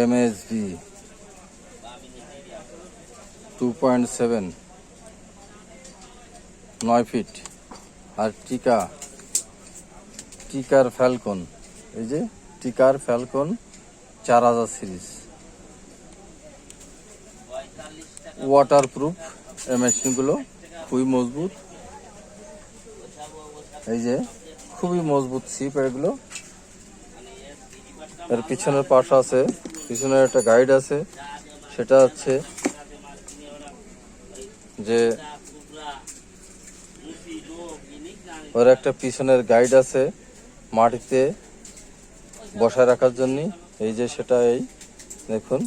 M S D two point seven নয় feet আর টিকা, টিকার ফ্যালকন, এই যে টিকার ফ্যালকন চার হাজার সিরিজ। ওয়াটার প্রুফ এই মেশিনগুলো খুবই মজবুত। এই যে খুবই মজবুত সিপ এগুলো। এর পিছনের পাশ আছে পিছনের একটা গাইড আছে, সেটা হচ্ছে যে ওর একটা পিছনের গাইড আছে মাটিতে বসায় রাখার জন্য। এই যে সেটা এই, দেখুন,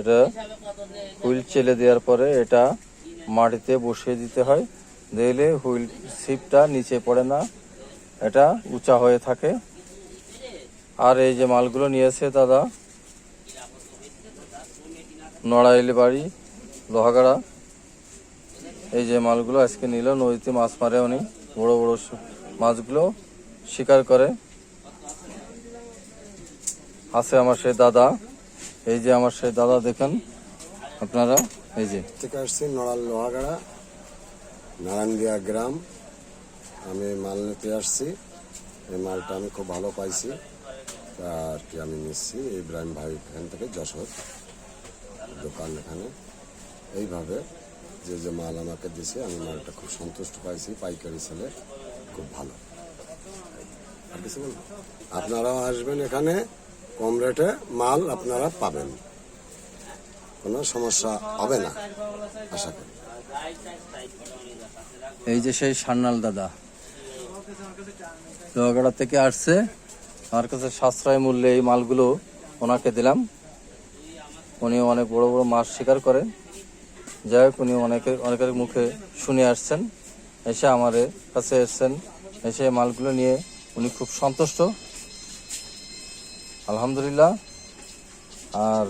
এটা হুইল চেলে দেওয়ার পরে এটা মাটিতে বসিয়ে দিতে হয়। দিলে হুইল সিপটা নিচে পড়ে না, এটা উঁচা হয়ে থাকে। আর এই যে মালগুলো নিয়েছে দাদা নড়াইলে বাড়ি, লোহাগাড়া। এই যে মালগুলো আজকে নিল, নদীতে মাছ মারে উনি, বড় বড় মাছগুলো শিকার করে। আছে আমার সেই দাদা। এই যে আমার সেই দাদা, দেখেন আপনারা, এই যে। আসছি নড়াল লোহাগাড়া নারায়ণদিয়া গ্রাম। আমি মাল নিতে আসছি। এই মালটা আমি খুব ভালো পাইছি। আর কি আমি নিচ্ছি ইব্রাহিম ভাই এখান থেকে, যশোর দোকান এখানে। এইভাবে যে যে মাল আমাকে দিছে, আমি মালটা খুব সন্তুষ্ট পাইছি, পাইকারি ছেলে খুব ভালো? আপনারাও আসবেন এখানে, কম রেটে মাল আপনারা পাবেন। কোনো সমস্যা হবে না, আশা করি। এই যে সেই সান্নাল দাদা। লোহাগাড়া থেকে আসছে। আমার কাছে সাশ্রয় মূল্যে এই মালগুলো ওনাকে দিলাম। উনি অনেক বড় বড় মাছ শিকার করেন। যাই হোক, উনি অনেকের অনেকের মুখে শুনে আসছেন, এসে আমার কাছে এসছেন, এসে মালগুলো নিয়ে উনি খুব সন্তুষ্ট। আলহামদুলিল্লাহ। আর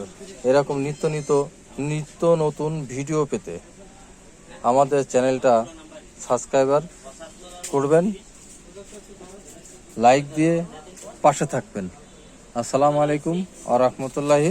এরকম নিত্য নিত্য নিত্য নতুন ভিডিও পেতে আমাদের চ্যানেলটা সাবস্ক্রাইবার করবেন। লাইক দিয়ে পাশে থাকবেন। আসসালামু আলাইকুম আ রহমতুল্লাহি